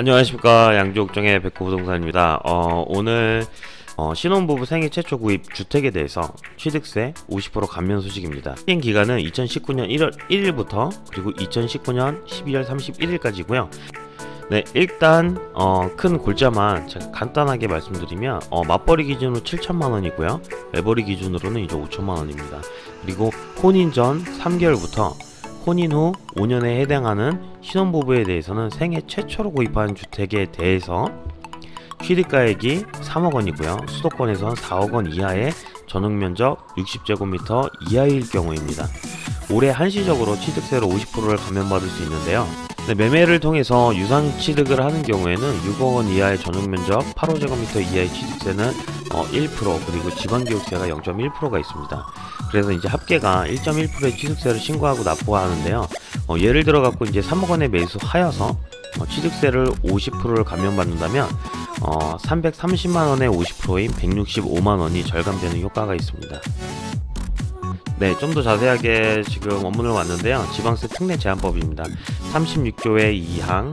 안녕하십니까 양주옥정의 백호부동산입니다. 어, 오늘 어, 신혼부부 생애 최초 구입 주택에 대해서 취득세 50% 감면 소식입니다. 시행 기간은 2019년 1월 1일부터 그리고 2019년 12월 31일까지고요. 네, 일단 어, 큰 골자만 제가 간단하게 말씀드리면 어, 맞벌이 기준으로 7천만 원이고요. 외벌이 기준으로는 이제 5천만 원입니다. 그리고 혼인 전 3개월부터 혼인 후 5년에 해당하는 신혼부부에 대해서는 생애 최초로 구입한 주택에 대해서 취득가액이 3억 원이고요. 수도권에서 4억 원 이하의 전용 면적 60제곱미터 이하일 경우입니다. 올해 한시적으로 취득세로 50%를 감면받을 수 있는데요. 네, 매매를 통해서 유상 취득을 하는 경우에는 6억 원 이하의 전용 면적 8호제곱미터 이하의 취득세는 어, 1% 그리고 지방교육세가 0.1%가 있습니다. 그래서 이제 합계가 1.1%의 취득세를 신고하고 납부하는데요. 어, 예를 들어 갖고 이제 3억 원에 매수하여서 어, 취득세를 50%를 감면받는다면 어, 330만 원의 50%인 165만 원이 절감되는 효과가 있습니다. 네, 좀 더 자세하게 지금 원문을 왔는데요. 지방세 특례 제한법입니다. 36조의 2항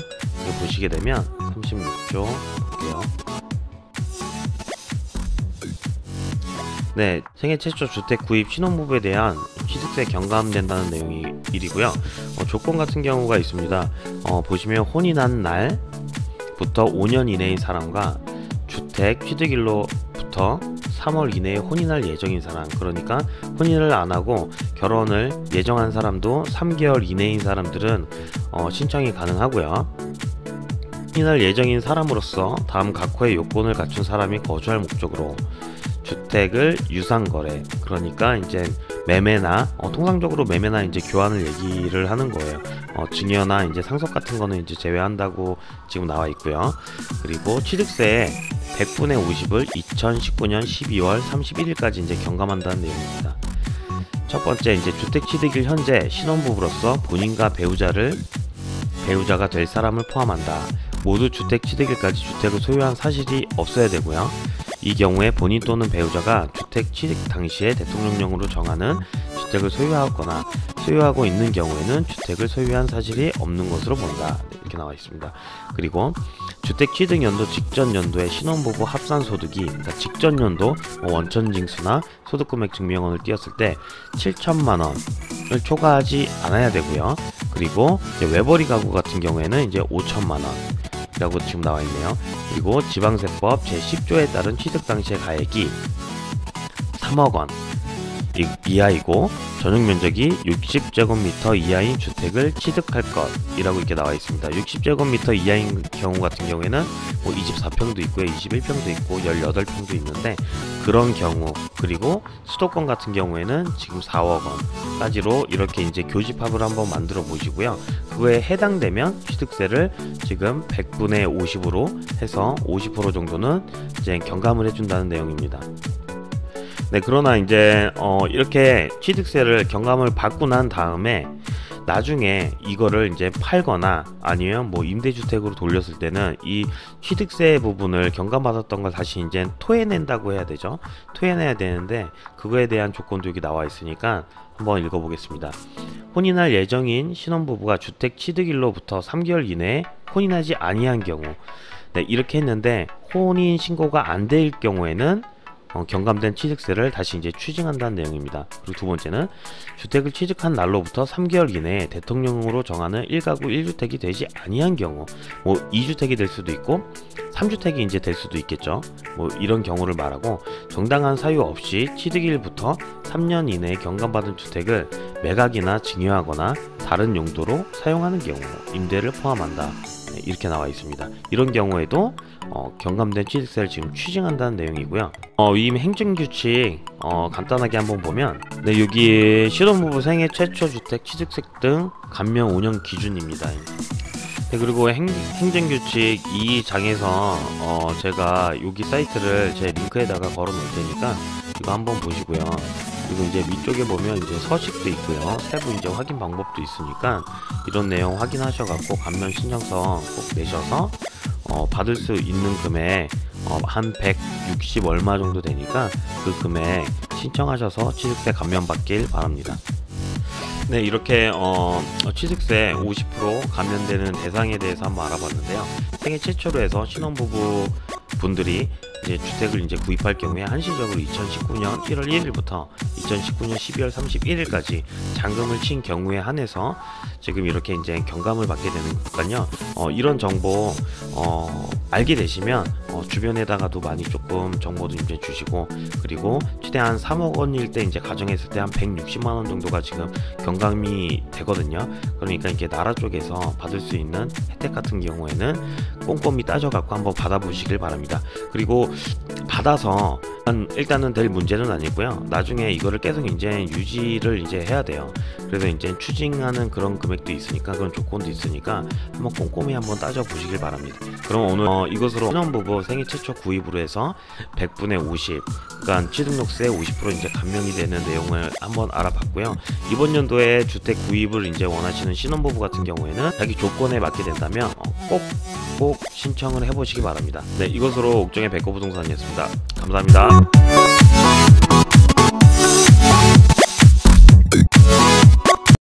보시게 되면 36조 볼게요. 네, 생애 최초 주택 구입 신혼부부에 대한 취득세 경감된다는 내용이 일이고요. 어, 조건 같은 경우가 있습니다. 어, 보시면 혼인한 날부터 5년 이내인 사람과 주택 취득일로부터 3월 이내에 혼인할 예정인 사람 그러니까 혼인을 안 하고 결혼을 예정한 사람도 3개월 이내인 사람들은 어, 신청이 가능하고요. 혼인할 예정인 사람으로서 다음 각호의 요건을 갖춘 사람이 거주할 목적으로 주택을 유상거래 그러니까 이제 매매나 어, 통상적으로 매매나 이제 교환을 얘기를 하는 거예요. 어, 증여나 이제 상속 같은 거는 이제 제외한다고 지금 나와 있고요. 그리고 취득세 100분의 50을 2019년 12월 31일까지 이제 경감한다는 내용입니다. 첫 번째 이제 주택 취득일 현재 신혼부부로서 본인과 배우자를 배우자가 될 사람을 포함한다. 모두 주택 취득일까지 주택을 소유한 사실이 없어야 되고요. 이 경우에 본인 또는 배우자가 주택 취득 당시에 대통령령으로 정하는 주택을 소유하거나 소유하고 있는 경우에는 주택을 소유한 사실이 없는 것으로 본다. 이렇게 나와 있습니다. 그리고 주택 취득 연도 직전 연도에 신혼부부 합산 소득이 그러니까 직전 연도 뭐 원천징수나 소득금액 증명원을 띄었을 때 7천만 원을 초과하지 않아야 되고요. 그리고 외벌이 가구 같은 경우에는 이제 5천만 원. 라고 지금 나와 있네요. 그리고 지방세법 제10조에 따른 취득 당시의 가액이 3억 원 이하이고 전용 면적이 60제곱미터 이하인 주택을 취득할 것이라고 이렇게 나와 있습니다. 60제곱미터 이하인 경우 같은 경우에는 뭐 24평도 있고요, 21평도 있고 18평도 있는데 그런 경우 그리고 수도권 같은 경우에는 지금 4억 원까지로 이렇게 이제 교집합을 한번 만들어 보시고요. 그거에 해당되면 취득세를 지금 100분의 50으로 해서 50% 정도는 이제 경감을 해준다는 내용입니다. 네, 그러나 이제 어 이렇게 취득세를 경감을 받고 난 다음에 나중에 이거를 이제 팔거나 아니면 뭐 임대주택으로 돌렸을 때는 이 취득세 부분을 경감받았던 걸 다시 이제 토해낸다고 해야 되죠. 토해내야 되는데 그거에 대한 조건도 여기 나와 있으니까 한번 읽어보겠습니다. 혼인할 예정인 신혼부부가 주택 취득일로부터 3개월 이내에 혼인하지 아니한 경우 네, 이렇게 했는데 혼인 신고가 안 될 경우에는 어, 경감된 취득세를 다시 이제 추징한다는 내용입니다. 그리고 두 번째는 주택을 취득한 날로부터 3개월 이내에 대통령으로 정하는 1가구 1주택이 되지 아니한 경우 뭐 2주택이 될 수도 있고 3주택이 이제 될 수도 있겠죠. 뭐 이런 경우를 말하고 정당한 사유 없이 취득일부터 3년 이내에 경감받은 주택을 매각이나 증여하거나 다른 용도로 사용하는 경우 임대를 포함한다. 네, 이렇게 나와 있습니다. 이런 경우에도 어, 경감된 취득세를 지금 추징한다는 내용이고요. 어, 이 행정규칙 어, 간단하게 한번 보면 네, 여기 신혼부부 생애 최초 주택 취득세 등 감면 운영 기준입니다. 네, 그리고 행, 행정규칙 이 장에서 어, 제가 여기 사이트를 제 링크에다가 걸어 놓을 테니까 이거 한번 보시고요. 그리고 이제 위쪽에 보면 이제 서식도 있고요. 세부 이제 확인 방법도 있으니까 이런 내용 확인하셔갖고 감면 신청서 꼭 내셔서 어, 받을 수 있는 금액 어, 한 160 얼마 정도 되니까 그 금액 신청하셔서 취득세 감면 받길 바랍니다. 네, 이렇게 어, 어, 취득세 50% 감면되는 대상에 대해서 한번 알아봤는데요. 생애 최초로 해서 신혼부부 분들이 이제 주택을 이제 구입할 경우에 한시적으로 2019년 1월 1일부터 2019년 12월 31일까지 잔금을 친 경우에 한해서 지금 이렇게 이제 경감을 받게 되는 거니까요. 어, 이런 정보 어, 알게 되시면 어, 주변에다가도 많이 조금 정보도 이제 주시고 그리고 최대한 3억 원일 때 이제 가정했을 때 한 160만 원 정도가 지금 경감이 되거든요. 그러니까 이게 나라 쪽에서 받을 수 있는 혜택 같은 경우에는 꼼꼼히 따져갖고 한번 받아보시길 바랍니다. 그리고 받아서 일단- 일단은 될 문제는 아니고요. 나중에 이거를 계속 이제 유지를 이제 해야 돼요. 그래서 이제 추징하는 그런 금액도 있으니까 그런 조건도 있으니까 한번 꼼꼼히 한번 따져 보시길 바랍니다. 그럼 오늘 어, 이것으로 신혼부부 생애 최초 구입으로 해서 100분의 50, 그러니까 취득록세 50% 이제 감면이 되는 내용을 한번 알아봤고요. 이번 연도에 주택 구입을 이제 원하시는 신혼부부 같은 경우에는 자기 조건에 맞게 된다면 어, 꼭꼭 신청을 해보시기 바랍니다. 네, 이것으로 옥정의 백호부동산이었습니다. 감사합니다. Thank you.